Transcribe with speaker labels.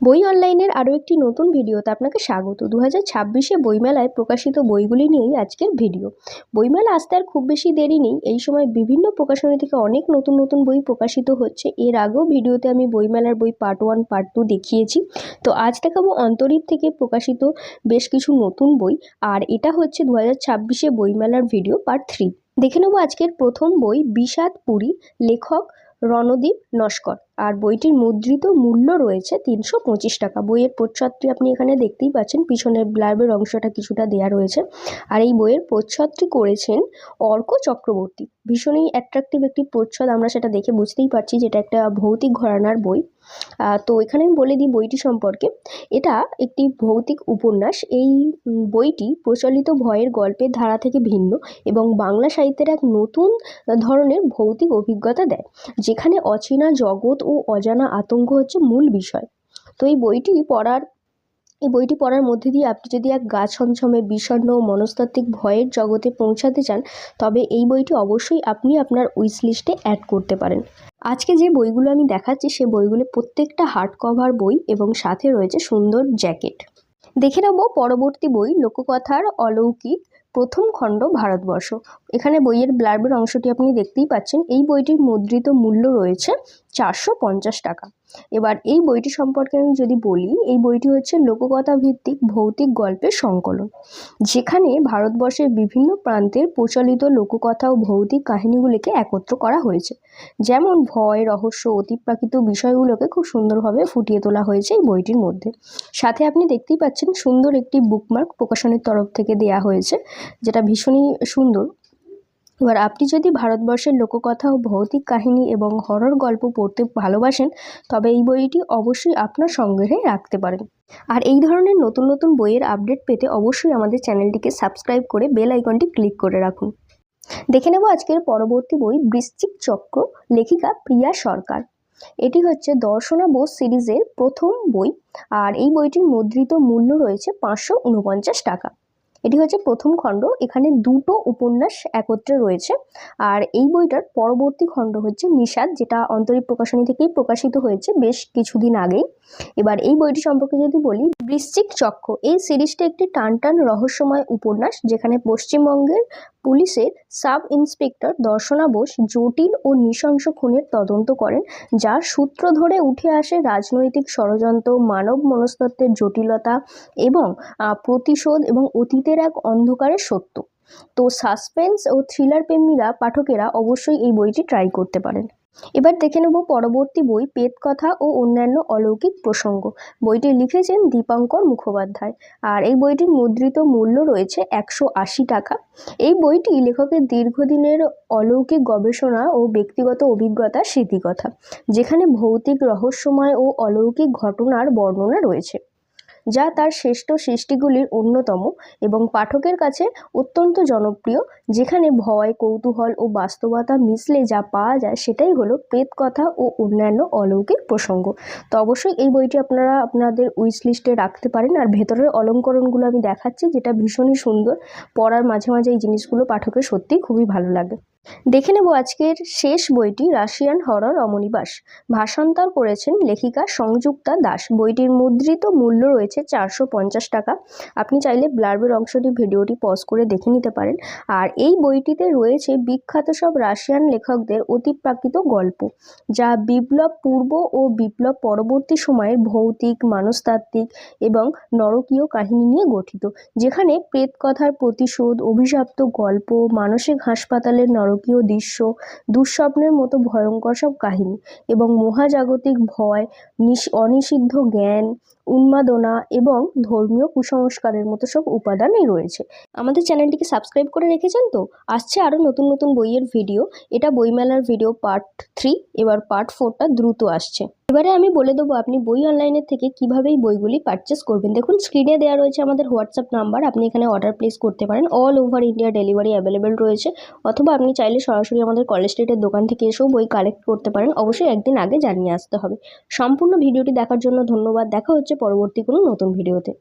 Speaker 1: বই অনলাইনের আরও একটি নতুন ভিডিওতে আপনাকে স্বাগত। দু হাজার ছাব্বিশে বইমেলায় প্রকাশিত বইগুলি নিয়েই আজকের ভিডিও। বইমেলা আসতে আর খুব বেশি দেরি নেই। এই সময় বিভিন্ন প্রকাশনী থেকে অনেক নতুন নতুন বই প্রকাশিত হচ্ছে। এর আগেও ভিডিওতে আমি বইমেলার বই পার্ট ওয়ান, পার্ট টু দেখিয়েছি। তো আজ দেখাবো অন্তরীপ থেকে প্রকাশিত বেশ কিছু নতুন বই। আর এটা হচ্ছে দু হাজার ছাব্বিশে বইমেলার ভিডিও পার্ট থ্রি। দেখে নেব আজকের প্রথম বই বিষাদ পুরী, লেখক রণদীপ নস্কর। আর বইটির মুদ্রিত মূল্য রয়েছে তিনশো পঁচিশ টাকা। বইয়ের প্রচ্ছদটি আপনি এখানে দেখতেই পাচ্ছেন। পিছনের ব্লার্বের অংশটা কিছুটা দেয়া রয়েছে। আর এই বইয়ের প্রচ্ছদটি করেছেন অর্ক চক্রবর্তী। ভীষণই অ্যাট্রাকটিভ একটি প্রচ্ছদ আমরা সেটা দেখে বুঝতেই পারছি যেটা একটা ভৌতিক ঘরানার বই। তো এখানে আমি বলে দিই বইটি সম্পর্কে। এটা একটি ভৌতিক উপন্যাস। এই বইটি প্রচলিত ভয়ের গল্পের ধারা থেকে ভিন্ন এবং বাংলা সাহিত্যের এক নতুন ধরনের ভৌতিক অভিজ্ঞতা দেয়। যেখানে অচেনা জগৎ ও অজানা আতঙ্ক হচ্ছে মূল বিষয়। তো এই বইটি পড়ার, এই বইটি পড়ার মধ্যে দিয়ে আপনি যদি এক গা ছমছমে বিষণ্ণ মনস্তাত্ত্বিক ভয়ের জগতে পৌঁছাতে চান, তবে এই বইটি অবশ্যই আপনি আপনার উইশ লিস্টে অ্যাড করতে পারেন। আজকে যে বইগুলো আমি দেখাচ্ছি, সে বইগুলো প্রত্যেকটা হার্ড কভার বই এবং সাথে রয়েছে সুন্দর জ্যাকেট। দেখে নেব পরবর্তী বই, লোককথার অলৌকিক প্রথম খণ্ড ভারতবর্ষ। এখানে বইয়ের ব্লার্বের অংশটি আপনি দেখতেই পাচ্ছেন। এই বইটির মুদ্রিত মূল্য রয়েছে চারশো পঞ্চাশ টাকা। এবার এই বইটি সম্পর্কে আমি যদি বলি, এই বইটি হচ্ছে লোককথা ভিত্তিক ভৌতিক গল্পের সংকলন, যেখানে ভারতবর্ষের বিভিন্ন প্রান্তের প্রচলিত লোককথা ও ভৌতিক কাহিনীগুলিকে একত্র করা হয়েছে। যেমন ভয়, রহস্য, অতিপ্রাকৃত বিষয়গুলোকে খুব সুন্দরভাবে ফুটিয়ে তোলা হয়েছে এই বইটির মধ্যে। সাথে আপনি দেখতেই পাচ্ছেন সুন্দর একটি বুকমার্ক প্রকাশনের তরফ থেকে দেয়া হয়েছে, যেটা ভীষণই সুন্দর। এবার আপনি যদি ভারতবর্ষের লোককথা ও ভৌতিক কাহিনী এবং হরর গল্প পড়তে ভালোবাসেন, তবে এই বইটি অবশ্যই আপনার সংগ্রহে রাখতে পারেন। আর এই ধরনের নতুন নতুন বইয়ের আপডেট পেতে অবশ্যই আমাদের চ্যানেলটিকে সাবস্ক্রাইব করে বেল আইকনটি ক্লিক করে রাখুন। দেখে নেব আজকের পরবর্তী বই বৃশ্চিক চক্র, লেখিকা প্রিয়া সরকার। এটি হচ্ছে দর্শনা বোস সিরিজের প্রথম বই, আর এই বইটির মুদ্রিত মূল্য রয়েছে পাঁচশো উনপঞ্চাশ টাকা। এটি হচ্ছে প্রথম খণ্ড। এখানে দুটো উপন্যাস একত্রে রয়েছে। আর এই বইটার পরবর্তী খণ্ড হচ্ছে নিষাদ, যেটা অন্তরীপ প্রকাশনী থেকেই প্রকাশিত হয়েছে বেশ কিছুদিন আগেই। এবার এই বইটি সম্পর্কে যদি বলি, বৃশ্চিক চক্র। এই সিরিজটা একটি টান টান রহস্যময় উপন্যাস, যেখানে পশ্চিমবঙ্গের পুলিশের সাব ইন্সপেক্টর দর্শনা বোস জটিল ও নৃশংস খুনের তদন্ত করেন, যার সূত্র ধরে উঠে আসে রাজনৈতিক ষড়যন্ত্র, মানব মনস্তত্ত্বের জটিলতা এবং প্রতিশোধ এবং অতীতের এক অন্ধকারের সত্য। তো সাসপেন্স ও থ্রিলার প্রেমীরা, পাঠকেরা অবশ্যই এই বইটি ট্রাই করতে পারেন। এবার দেখে নেব পরবর্তী বই পেত কথা ও অন্যান্য অলৌকিক প্রসঙ্গ। বইটি লিখেছেন দীপঙ্কর মুখোপাধ্যায়। আর এই বইটির মুদ্রিত মূল্য রয়েছে একশো আশি টাকা। এই বইটি লেখকের দীর্ঘদিনের অলৌকিক গবেষণা ও ব্যক্তিগত অভিজ্ঞতা স্মৃতিকথা, যেখানে ভৌতিক রহস্যময় ও অলৌকিক ঘটনার বর্ণনা রয়েছে। যা তার শ্রেষ্ঠ সৃষ্টিগুলির অন্যতম এবং পাঠকের কাছে অত্যন্ত জনপ্রিয়, যেখানে ভয়, কৌতূহল ও বাস্তবতা মিশলে যা পাওয়া যায় সেটাই হলো প্রেত কথা ও অন্যান্য অলৌকিক প্রসঙ্গ। তো অবশ্যই এই বইটি আপনারা আপনাদের উইশ লিস্টে রাখতে পারেন। আর ভেতরের অলঙ্করণগুলো আমি দেখাচ্ছি, যেটা ভীষণই সুন্দর। পড়ার মাঝে মাঝে এই জিনিসগুলো পাঠকের সত্যিই খুবই ভালো লাগে। দেখে নেব আজকের শেষ বইটি রাশিয়ান হরর অমনিবাস। ভাষান্তর করেছেন লেখিকা সংযুক্তা দাস। বইটির মুদ্রিত মূল্য রয়েছে চারশো পঞ্চাশ টাকা। আপনি চাইলে ব্লার্বের অংশটি ভিডিওটি পজ করে দেখে নিতে পারেন। আর এই বইটিতে রয়েছে বিখ্যাত সব রাশিয়ান লেখকদের অতিপ্রাকৃত গল্প, যা বিপ্লব পূর্ব ও বিপ্লব পরবর্তী সময়ের ভৌতিক, মানসতাত্ত্বিক এবং নরকীয় কাহিনী নিয়ে গঠিত, যেখানে প্রেতকথার প্রতিশোধ, অভিশাপ্ত গল্প, মানসিক হাসপাতালের নরক নারকীয় দৃশ্য, দুঃস্বপ্নের মতো ভয়ঙ্কর সব কাহিনী এবং মহাজাগতিক ভয় অনিষিদ্ধ জ্ঞান, উন্মাদনা এবং ধর্মীয় কুসংস্কারের মতো সব উপাদানই রয়েছে। আমাদের চ্যানেলটিকে সাবস্ক্রাইব করে রেখেছেন তো? আসছে আরও নতুন নতুন বইয়ের ভিডিও। এটা বইমেলার ভিডিও পার্ট থ্রি, এবার পার্ট ফোরটা দ্রুত আসছে। এবারে আমি বলে দেবো, আপনি বই অনলাইনের থেকে কীভাবে এই বইগুলি পারচেস করবেন। দেখুন স্ক্রিনে দেওয়া রয়েছে আমাদের হোয়াটসঅ্যাপ নাম্বার আপনি এখানে অর্ডার প্লেস করতে পারেন। All over India delivery available রয়েছে। অথবা আপনি চাইলে সরাসরি আমাদের কলেজ স্ট্রিটের দোকান থেকে এসেও বই কালেক্ট করতে পারেন। অবশ্যই একদিন আগে জানিয়ে আসতে হবে। সম্পূর্ণ ভিডিওটি দেখার জন্য ধন্যবাদ। দেখা হচ্ছে পরবর্তী কোনো নতুন ভিডিওতে